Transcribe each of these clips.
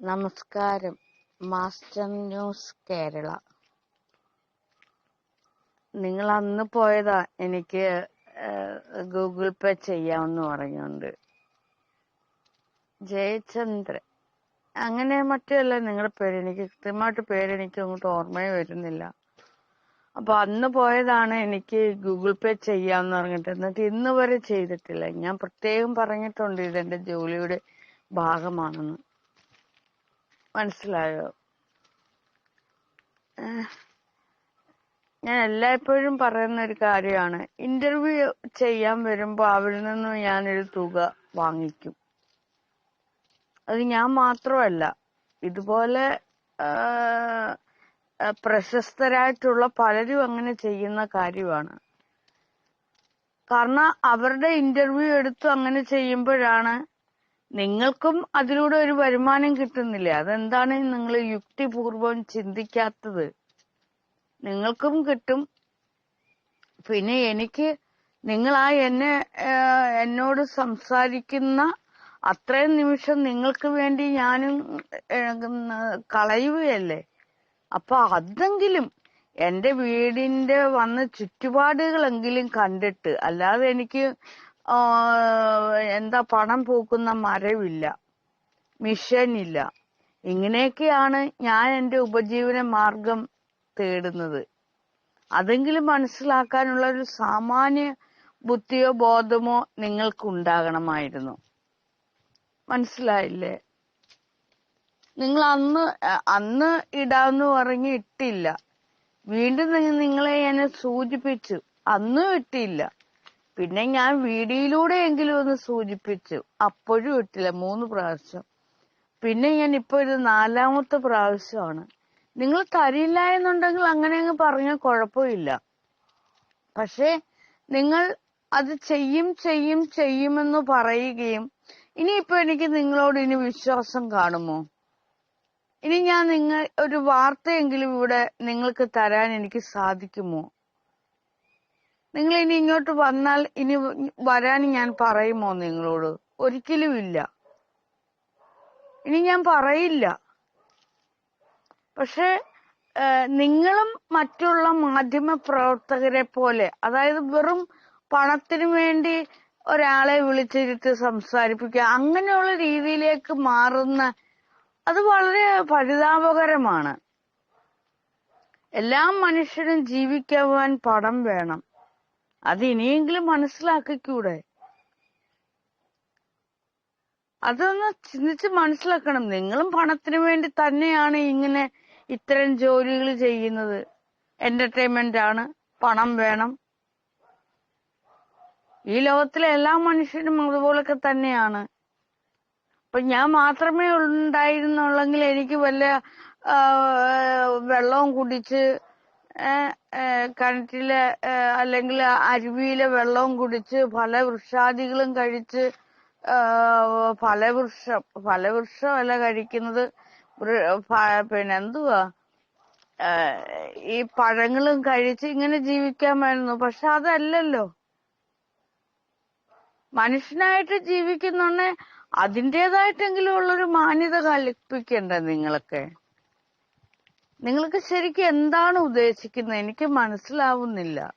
നമസ്കാരം. Master news Kerala. നിങ്ങൾ അന്ന് പോയതാ എനിക്ക് ഗൂഗിൾ പേ ചെയ്യാമെന്ന് പറഞ്ഞുകൊണ്ട് ജയചന്ദ്രൻ. അങ്ങനെ മറ്റല്ല നിങ്ങളുടെ പേര് എനിക്ക് കൃത്യമായിട്ട് പേര് എനിക്ക് അങ്ങോട്ട് ഓർമ്മയെ വരുന്നില്ല. അപ്പൊ അന്ന് പോയതാണ് എനിക്ക് ഗൂഗിൾ പേ ചെയ്യാന്ന് പറഞ്ഞിട്ട്. എന്നിട്ട് ഇന്ന് വരെ ചെയ്തിട്ടില്ല. ഞാൻ പ്രത്യേകം പറഞ്ഞിട്ടുണ്ട് ഇതെന്റെ ജോലിയുടെ ഭാഗമാണെന്ന്. മനസ്സിലായോ? ഞാൻ എല്ലായ്പ്പോഴും പറയുന്ന ഒരു കാര്യമാണ്. ഇന്റർവ്യൂ ചെയ്യാൻ വരുമ്പോ അവരിൽ നിന്നും ഞാനൊരു തുക വാങ്ങിക്കും. അത് ഞാൻ മാത്രമല്ല ഇതുപോലെ പ്രശസ്തരായിട്ടുള്ള പലരും അങ്ങനെ ചെയ്യുന്ന കാര്യമാണ്. കാരണം അവരുടെ ഇന്റർവ്യൂ എടുത്ത് അങ്ങനെ ചെയ്യുമ്പോഴാണ് നിങ്ങൾക്കും അതിലൂടെ ഒരു വരുമാനം കിട്ടുന്നില്ലേ? അതെന്താണ് നിങ്ങൾ യുക്തിപൂർവം ചിന്തിക്കാത്തത്? നിങ്ങൾക്കും കിട്ടും. പിന്നെ എനിക്ക് നിങ്ങൾ ആ എന്നെ എന്നോട് സംസാരിക്കുന്ന അത്രയും നിമിഷം നിങ്ങൾക്ക് വേണ്ടി ഞാനും കളയുകയല്ലേ? അപ്പൊ അതെങ്കിലും എന്റെ വീടിന്റെ വന്ന ചുറ്റുപാടുകളെങ്കിലും കണ്ടിട്ട് അല്ലാതെ എനിക്ക് എന്താ പണം പൂക്കുന്ന മരവില്ല. ഇല്ല. ഇങ്ങനെയൊക്കെയാണ് ഞാൻ എന്റെ ഉപജീവന മാർഗം തേടുന്നത്. അതെങ്കിലും മനസ്സിലാക്കാനുള്ള ഒരു സാമാന്യ ബുദ്ധിയോ ബോധമോ നിങ്ങൾക്ക് ഉണ്ടാകണമായിരുന്നു മനസ്സിലായില്ലേ? നിങ്ങൾ അന്ന് അന്ന് ഇടാന്ന് പറഞ്ഞ് ഇട്ടില്ല. വീണ്ടും നിങ്ങളെ ഞാൻ സൂചിപ്പിച്ചു. അന്നും ഇട്ടില്ല. പിന്നെ ഞാൻ വീഡിയോയിലൂടെ എങ്കിലും ഒന്ന് സൂചിപ്പിച്ചു. അപ്പോഴും ഇട്ടില്ല. മൂന്ന് പ്രാവശ്യം. പിന്നെ ഞാൻ ഇപ്പൊ ഇത് നാലാമത്തെ പ്രാവശ്യമാണ്. നിങ്ങൾ തരില്ല എന്നുണ്ടെങ്കിൽ അങ്ങനെ അങ്ങ് പറഞ്ഞാൽ കുഴപ്പമില്ല. പക്ഷേ നിങ്ങൾ അത് ചെയ്യും ചെയ്യും ചെയ്യുമെന്ന് പറയുകയും ഇനിയിപ്പോ എനിക്ക് നിങ്ങളോട് ഇനി വിശ്വാസം കാണുമോ? ഇനി ഞാൻ നിങ്ങൾ ഒരു വാർത്തയെങ്കിലും ഇവിടെ നിങ്ങൾക്ക് തരാൻ എനിക്ക് സാധിക്കുമോ? നിങ്ങൾ ഇനി ഇങ്ങോട്ട് വന്നാൽ ഇനി വരാൻ ഞാൻ പറയുമോ നിങ്ങളോട്? ഒരിക്കലും ഇല്ല. ഇനി ഞാൻ പറയില്ല. പക്ഷെ നിങ്ങളും മറ്റുള്ള മാധ്യമ പ്രവർത്തകരെ പോലെ അതായത് വെറും പണത്തിനു വേണ്ടി ഒരാളെ വിളിച്ചിരുത്തി സംസാരിപ്പിക്കുക അങ്ങനെയുള്ള രീതിയിലേക്ക് മാറുന്ന അത് വളരെ പരിതാപകരമാണ്. എല്ലാ മനുഷ്യരും ജീവിക്കുവാൻ പണം വേണം. അത് ഇനിയെങ്കിലും മനസ്സിലാക്കിക്കൂടെ? അതൊന്ന് ചിന്തിച്ച് മനസ്സിലാക്കണം. നിങ്ങളും പണത്തിന് വേണ്ടി തന്നെയാണ് ഇങ്ങനെ ഇത്തരം ജോലികൾ ചെയ്യുന്നത്. എന്റർടൈൻമെന്റ് ആണ് പണം വേണം. ഈ ലോകത്തിലെ എല്ലാ മനുഷ്യരും അതുപോലൊക്കെ തന്നെയാണ്. അപ്പൊ ഞാൻ മാത്രമേ ഉണ്ടായിരുന്നുള്ളെങ്കിൽ എനിക്ക് വല്ല വെള്ളവും കുടിച്ച് ഏ, ഏഹ് കിണറ്റിലെ ഏഹ് അല്ലെങ്കിൽ അരുവിയിലെ വെള്ളവും കുടിച്ച് പല ഫലവൃക്ഷാദികളും കഴിച്ച് ഏഹ് ഫലവൃക്ഷം ഫലവൃക്ഷമല്ല കഴിക്കുന്നത്. വൃ- ഫ- പിന്നെ എന്തുവാ? ആ, ഈ പഴങ്ങളും കഴിച്ച് ഇങ്ങനെ ജീവിക്കാമായിരുന്നു. പക്ഷെ അതല്ലല്ലോ. മനുഷ്യനായിട്ട് ജീവിക്കുന്നുണ്ടെ അതിന്റെതായിട്ടെങ്കിലും ഉള്ളൊരു മാന്യത കൽപ്പിക്കണ്ടേ നിങ്ങളൊക്കെ? നിങ്ങൾക്ക് ശരിക്കും എന്താണ് ഉദ്ദേശിക്കുന്നത്? എനിക്ക് മനസ്സിലാവുന്നില്ല.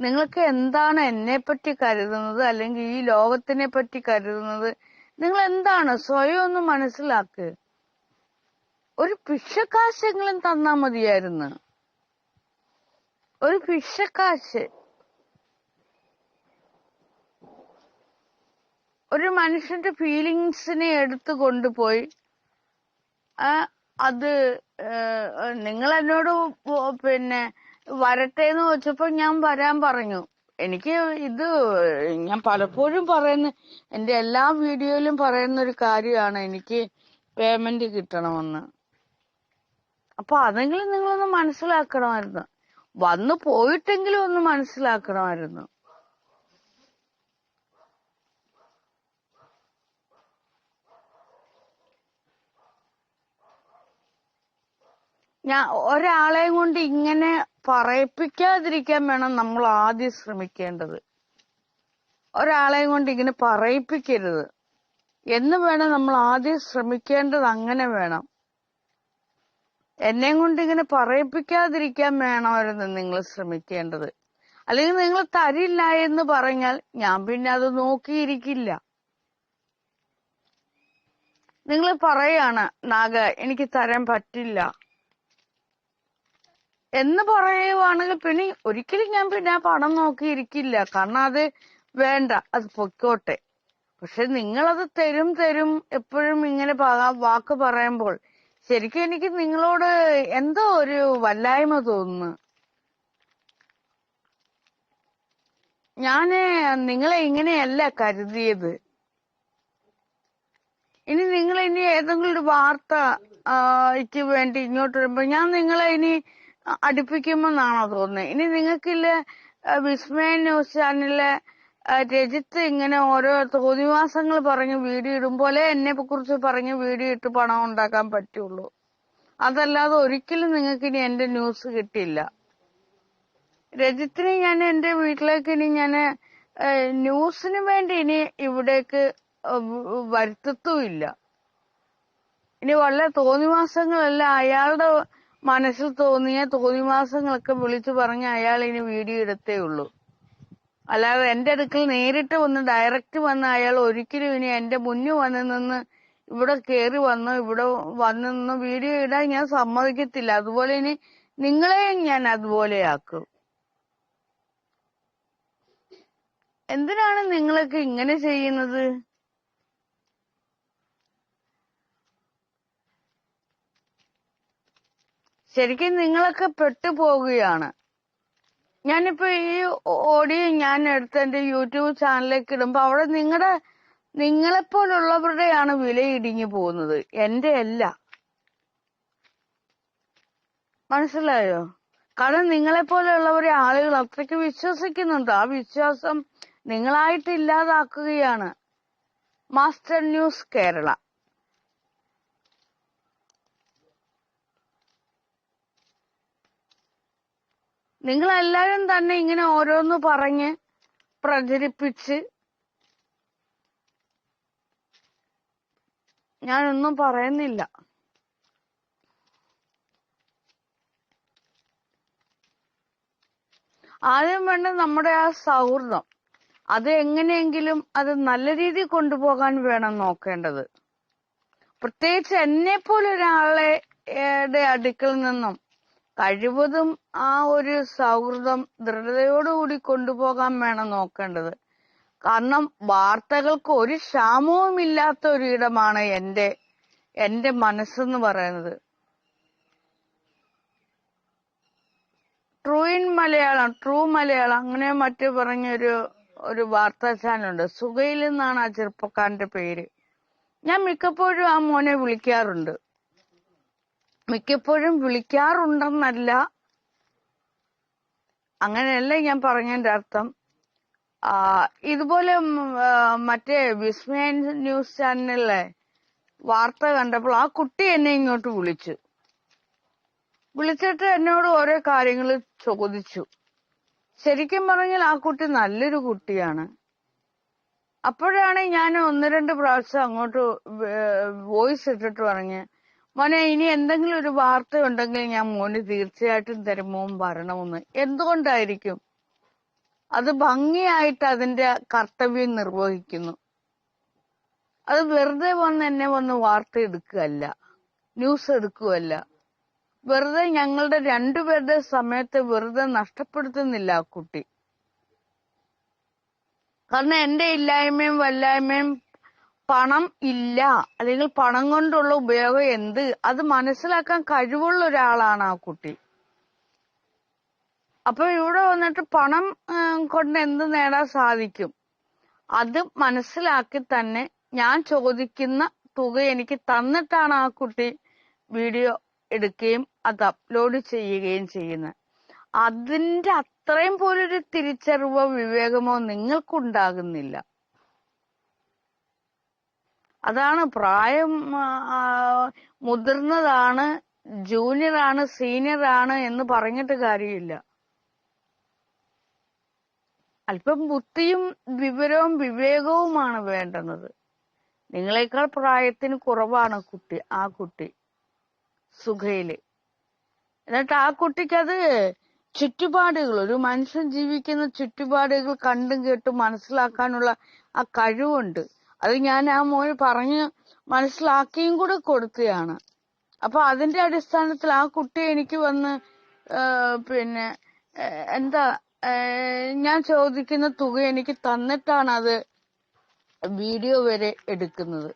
നിങ്ങൾക്ക് എന്താണ് എന്നെ പറ്റി കരുതുന്നത്? അല്ലെങ്കിൽ ഈ ലോകത്തിനെ പറ്റി കരുതുന്നത്? നിങ്ങൾ എന്താണ് സ്വയം ഒന്ന് മനസ്സിലാക്ക്. ഒരു പിഷക്കാശെങ്കിലും തന്നാ മതിയായിരുന്നു. ഒരു പിഷക്കാശ് ഒരു മനുഷ്യന്റെ ഫീലിങ്സിനെ എടുത്തു കൊണ്ടുപോയി ആ, അത് നിങ്ങൾ എന്നോട് പിന്നെ വരട്ടെ എന്ന് വെച്ചപ്പോ ഞാൻ വരാൻ പറഞ്ഞു. എനിക്ക് ഇത് ഞാൻ പലപ്പോഴും പറയുന്ന എന്റെ എല്ലാ വീഡിയോയിലും പറയുന്ന ഒരു കാര്യമാണ് എനിക്ക് പേയ്മെന്റ് കിട്ടണമെന്ന്. അപ്പൊ അതെങ്കിലും നിങ്ങളൊന്ന് മനസ്സിലാക്കണമായിരുന്നു. വന്നു പോയിട്ടെങ്കിലും ഒന്ന് മനസ്സിലാക്കണമായിരുന്നു. ഞാൻ ഒരാളെയും കൊണ്ട് ഇങ്ങനെ പറയിപ്പിക്കാതിരിക്കാൻ വേണം നമ്മൾ ആദ്യം ശ്രമിക്കേണ്ടത്. ഒരാളെയും കൊണ്ട് ഇങ്ങനെ പറയിപ്പിക്കരുത്. എന്ന് വേണം നമ്മൾ ആദ്യം ശ്രമിക്കേണ്ടത് അങ്ങനെ വേണം. എന്നെ കൊണ്ട് ഇങ്ങനെ പറയിപ്പിക്കാതിരിക്കാൻ വേണമായിരുന്നു നിങ്ങൾ ശ്രമിക്കേണ്ടത്. അല്ലെങ്കിൽ നിങ്ങൾ തരില്ല എന്ന് പറഞ്ഞാൽ ഞാൻ പിന്നെ അത് നോക്കിയിരിക്കില്ല. നിങ്ങൾ പറയാണ് നാഗ എനിക്ക് തരാൻ പറ്റില്ല. എന്ന് പറയുവാണെങ്കിൽ പിന്നെ ഒരിക്കലും ഞാൻ പിന്നെ ആ പണം നോക്കിയിരിക്കില്ല. കാരണം അത് വേണ്ട. അത് പൊയ്ക്കോട്ടെ. പക്ഷെ നിങ്ങളത് തരും തരും എപ്പോഴും ഇങ്ങനെ വാക്ക് പറയുമ്പോൾ ശരിക്കും എനിക്ക് നിങ്ങളോട് എന്തോ ഒരു വല്ലായ്മ തോന്നുന്നു. ഞാൻ നിങ്ങളെ ഇങ്ങനെയല്ല കരുതിയത്. ഇനി നിങ്ങൾ ഇനി ഏതെങ്കിലും ഒരു വാർത്ത ആ, യ്ക്ക് വേണ്ടി ഇങ്ങോട്ട് വരുമ്പോ ഞാൻ നിങ്ങളെ ഇനി അടുപ്പിക്കുമെന്നാണോ തോന്നുന്നത് ഇനി നിങ്ങൾക്കില്ല വിസ്മയ ന്യൂസ് ചാനലിലെ രജിത്ത് ഇങ്ങനെ ഓരോ തോന്നിവാസങ്ങൾ പറഞ്ഞ് വീഡിയോ ഇടും പോലെ എന്നെ കുറിച്ച് പറഞ്ഞ് വീഡിയോ ഇട്ട് പണം ഉണ്ടാക്കാൻ പറ്റുള്ളൂ. അതല്ലാതെ ഒരിക്കലും നിങ്ങൾക്ക് ഇനി എന്റെ ന്യൂസ് കിട്ടില്ല. രജിത്തിനെ ഞാൻ എന്റെ വീട്ടിലേക്ക് ഇനി ഞാൻ ന്യൂസിന് വേണ്ടി ഇനി ഇവിടേക്ക് വരുത്തത്തുമില്ല. ഇനി വല്ല തോന്നിവാസങ്ങളെല്ലാം അയാളുടെ മനസ്സിൽ തോന്നിയ തോന്നിവാസങ്ങളൊക്കെ വിളിച്ചു പറഞ്ഞ് അയാൾ ഇനി വീഡിയോ എടുത്തേ ഉള്ളൂ. അല്ലാതെ എന്റെ അടുക്കൽ നേരിട്ട് വന്ന് ഡയറക്റ്റ് വന്ന് അയാൾ ഒരിക്കലും ഇനി എന്റെ മുന്നിൽ വന്ന് നിന്ന് ഇവിടെ കേറി വന്ന് ഇവിടെ വന്ന് നിന്ന് വീഡിയോ ഇടാൻ ഞാൻ സമ്മതിക്കത്തില്ല. അതുപോലെ ഇനി നിങ്ങളെയും ഞാൻ അതുപോലെ ആക്കും എന്തിനാണ് നിങ്ങളൊക്കെ ഇങ്ങനെ ചെയ്യുന്നത്? ശരിക്കും നിങ്ങളൊക്കെ പെട്ടുപോകുകയാണ്. ഞാനിപ്പോ ഈ ഓഡിയോ ഞാൻ എടുത്ത് എന്റെ യൂട്യൂബ് ചാനലിലേക്ക് ഇടുമ്പോ അവിടെ നിങ്ങളുടെ നിങ്ങളെപ്പോലുള്ളവരുടെയാണ് വില ഇടിഞ്ഞു പോകുന്നത്. എന്റെ അല്ല. മനസ്സിലായോ? കാരണം നിങ്ങളെപ്പോലെയുള്ളവരെ ആളുകൾ അത്രയ്ക്ക് വിശ്വസിക്കുന്നുണ്ട്. ആ വിശ്വാസം നിങ്ങളായിട്ട് ഇല്ലാതാക്കുകയാണ്. Master news Kerala. നിങ്ങളെല്ലാവരും തന്നെ ഇങ്ങനെ ഓരോന്ന് പറഞ്ഞ് പ്രചരിപ്പിച്ച് ഞാനൊന്നും പറയുന്നില്ല. ആദ്യം വേണ്ട നമ്മുടെ ആ സൗഹൃദം. അത് എങ്ങനെയെങ്കിലും അത് നല്ല രീതിയിൽ കൊണ്ടുപോകാൻ വേണം നോക്കേണ്ടത്. പ്രത്യേകിച്ച് എന്നെ പോലെ ഒരാളെ അടുക്കൽ നിന്നും കഴിവതും ആ ഒരു സൗഹൃദം ദൃഢതയോടുകൂടി കൊണ്ടുപോകാൻ വേണം നോക്കേണ്ടത്. കാരണം വാർത്തകൾക്ക് ഒരു ക്ഷാമവും ഇല്ലാത്ത ഒരിടമാണ് എന്റെ എന്റെ മനസ്സെന്ന് പറയുന്നത്. True in Malayalam true Malayalam അങ്ങനെ മറ്റു പറഞ്ഞൊരു ഒരു വാർത്താ ചാനലുണ്ട്. സുഖയിൽ നിന്നാണ് ആ ചെറുപ്പക്കാരന്റെ പേര്. ഞാൻ മിക്കപ്പോഴും ആ മോനെ വിളിക്കാറുണ്ട്. മിക്കപ്പോഴും വിളിക്കാറുണ്ടെന്നല്ല. അങ്ങനെയല്ല ഞാൻ പറഞ്ഞതിന്റെ അർത്ഥം. ഇതുപോലെ മറ്റേ വിസ്മയ ന്യൂസ് ചാനലിലെ വാർത്ത കണ്ടപ്പോൾ ആ കുട്ടി എന്നെ ഇങ്ങോട്ട് വിളിച്ചു. വിളിച്ചിട്ട് എന്നോട് ഓരോ കാര്യങ്ങൾ ചോദിച്ചു. ശരിക്കും പറഞ്ഞാൽ ആ കുട്ടി നല്ലൊരു കുട്ടിയാണ്. അപ്പോഴാണ് ഞാൻ ഒന്ന് രണ്ട് പ്രാവശ്യം അങ്ങോട്ട് വോയിസ് ഇട്ടിട്ട് പറഞ്ഞ് മോനെ ഇനി എന്തെങ്കിലും ഒരു വാർത്ത ഉണ്ടെങ്കിൽ ഞാൻ മോന് തീർച്ചയായിട്ടും തരുമോൻ വരണമെന്ന്. എന്തുകൊണ്ടായിരിക്കും? അത് ഭംഗിയായിട്ട് അതിന്റെ കർത്തവ്യം നിർവഹിക്കുന്നു. അത് വെറുതെ വന്ന് എന്നെ വന്ന് വാർത്ത എടുക്കുകയല്ല ന്യൂസ് എടുക്കുകയല്ല. വെറുതെ ഞങ്ങളുടെ രണ്ടുപേരുടെ സമയത്ത് വെറുതെ നഷ്ടപ്പെടുത്തുന്നില്ല ആ കുട്ടി. കാരണം എന്റെ ഇല്ലായ്മയും വല്ലായ്മയും പണം ഇല്ല. അല്ലെങ്കിൽ പണം കൊണ്ടുള്ള ഉപയോഗം എന്ത്? അത് മനസ്സിലാക്കാൻ കഴിവുള്ള ഒരാളാണ് ആ കുട്ടി. അപ്പൊ ഇവിടെ വന്നിട്ട് പണം കൊണ്ട് എന്ത് നേടാൻ സാധിക്കും? അത് മനസ്സിലാക്കി തന്നെ ഞാൻ ചോദിക്കുന്ന തുക എനിക്ക് തന്നിട്ടാണ് ആ കുട്ടി വീഡിയോ എടുക്കുകയും അത് അപ്ലോഡ് ചെയ്യുകയും ചെയ്യുന്നത്. അതിന്റെ അത്രയും പോലൊരു തിരിച്ചറിവോ വിവേകമോ നിങ്ങൾക്കുണ്ടാകുന്നില്ല. അതാണ് പ്രായം മുതിർന്നതാണ് ജൂനിയർ ആണ് സീനിയർ ആണ് എന്ന് പറഞ്ഞിട്ട് കാര്യമില്ല. അല്പം ബുദ്ധിയും വിവരവും വിവേകവുമാണ് വേണ്ടുന്നത്. നിങ്ങളെക്കാൾ പ്രായത്തിന് കുറവാണ് കുട്ടി ആ കുട്ടി സുഖയിൽ. എന്നിട്ട് ആ കുട്ടിക്കത് ചുറ്റുപാടുകൾ ഒരു മനുഷ്യൻ ജീവിക്കുന്ന ചുറ്റുപാടുകൾ കണ്ടും കേട്ടും മനസ്സിലാക്കാനുള്ള ആ കഴിവുണ്ട്. അത് ഞാൻ ആ മോന് പറഞ്ഞ് മനസ്സിലാക്കിയും കൂടെ കൊടുക്കുകയാണ്. അപ്പൊ അതിന്റെ അടിസ്ഥാനത്തിൽ ആ കുട്ടി എനിക്ക് വന്ന് പിന്നെ എന്താ ഞാൻ ചോദിക്കുന്ന തുക എനിക്ക് തന്നിട്ടാണ് അത് വീഡിയോ വരെ എടുക്കുന്നത്.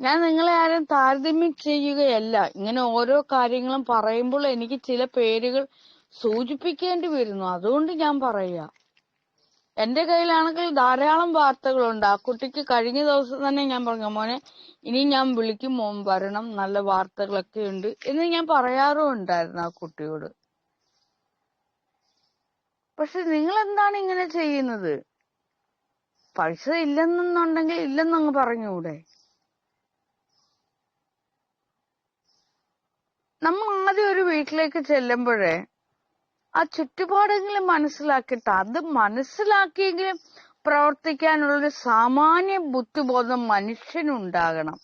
ഞാൻ നിങ്ങളെ ആരും താരതമ്യം ചെയ്യുകയല്ല. ഇങ്ങനെ ഓരോ കാര്യങ്ങളും പറയുമ്പോൾ എനിക്ക് ചില പേരുകൾ സൂചിപ്പിക്കേണ്ടി വരുന്നു. അതുകൊണ്ട് ഞാൻ പറയുക. എന്റെ കയ്യിലാണെങ്കിൽ ധാരാളം വാർത്തകളുണ്ട്. ആ കുട്ടിക്ക് കഴിഞ്ഞ ദിവസം തന്നെ ഞാൻ പറഞ്ഞു മോനെ ഇനി ഞാൻ വിളിക്കും മോൻ വരണം നല്ല വാർത്തകളൊക്കെ ഉണ്ട് എന്ന് ഞാൻ പറയാറും ഉണ്ടായിരുന്നു ആ കുട്ടിയോട്. പക്ഷെ നിങ്ങൾ എന്താണ് ഇങ്ങനെ ചെയ്യുന്നത്? പൈസ ഇല്ലെന്നുണ്ടെങ്കിൽ ഇല്ലെന്നങ്ങ് പറഞ്ഞുകൂടെ നമ്മൾ ആദ്യം ഒരു വീട്ടിലേക്ക് ചെല്ലുമ്പോഴേ ആ ചുറ്റുപാടെങ്കിലും മനസ്സിലാക്കിയിട്ട് അത് മനസ്സിലാക്കിയെങ്കിലും പ്രവർത്തിക്കാനുള്ളൊരു സാമാന്യ ബുദ്ധിബോധം മനുഷ്യനുണ്ടാകണം.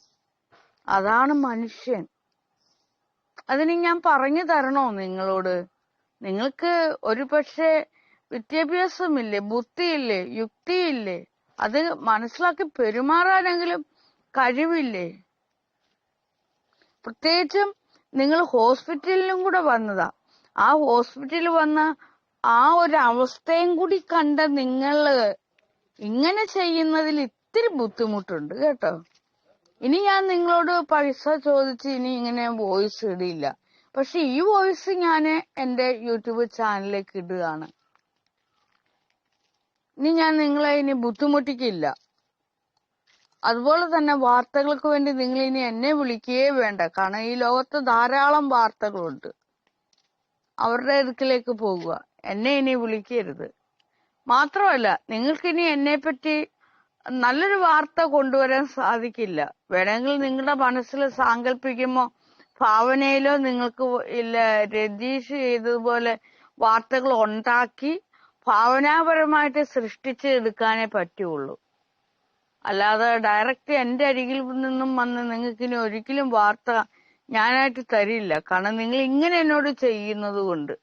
അതാണ് മനുഷ്യൻ. അതിന് ഞാൻ പറഞ്ഞു തരണോ നിങ്ങളോട്? നിങ്ങൾക്ക് ഒരു പക്ഷേ വിദ്യാഭ്യാസമില്ലേ ബുദ്ധിയില്ലേ യുക്തിയില്ലേ? അത് മനസ്സിലാക്കി പെരുമാറാനെങ്കിലും കഴിവില്ലേ? പ്രത്യേകിച്ചും നിങ്ങൾ ഹോസ്പിറ്റലിലും കൂടെ വന്നതാ. ആ ഹോസ്പിറ്റലിൽ വന്ന ആ ഒരു അവസ്ഥയും കൂടി കണ്ട നിങ്ങൾ ഇങ്ങനെ ചെയ്യുന്നതിൽ ഇത്തിരി ബുദ്ധിമുട്ടുണ്ട് കേട്ടോ. ഇനി ഞാൻ നിങ്ങളോട് പൈസ ചോദിച്ച് ഇനി ഇങ്ങനെ വോയിസ് ഇടില്ല പക്ഷെ ഈ വോയിസ് ഞാൻ എന്റെ യൂട്യൂബ് ചാനലിലേക്ക് ഇടുകയാണ്. ഇനി ഞാൻ നിങ്ങളെ ഇനി ബുദ്ധിമുട്ടിക്കില്ല. അതുപോലെ തന്നെ വാർത്തകൾക്ക് വേണ്ടി നിങ്ങൾ ഇനി എന്നെ വിളിക്കുകയേ വേണ്ട. കാരണം ഈ ലോകത്ത് ധാരാളം വാർത്തകളുണ്ട്. അവരുടെ അടുക്കിലേക്ക് പോകുക. എന്നെ ഇനി വിളിക്കരുത്. മാത്രമല്ല നിങ്ങൾക്കിനി എന്നെ പറ്റി നല്ലൊരു വാർത്ത കൊണ്ടുവരാൻ സാധിക്കില്ല. വേണമെങ്കിൽ നിങ്ങളുടെ മനസ്സിൽ സാങ്കല്പിക്കുമോ ഭാവനയിലോ നിങ്ങൾക്ക് ഇല്ല രതീഷ് ചെയ്തതുപോലെ വാർത്തകൾ ഉണ്ടാക്കി ഭാവനാപരമായിട്ട് സൃഷ്ടിച്ച് എടുക്കാനേ പറ്റുള്ളൂ. അല്ലാതെ ഡയറക്റ്റ് എന്റെ അരികിൽ നിന്നും വന്ന് നിങ്ങൾക്ക് ഇനി ഒരിക്കലും വാർത്ത ഞാനായിട്ട് തരില്ല. കാരണം നിങ്ങൾ ഇങ്ങനെ എന്നോട് ചെയ്യുന്നത് കൊണ്ട്.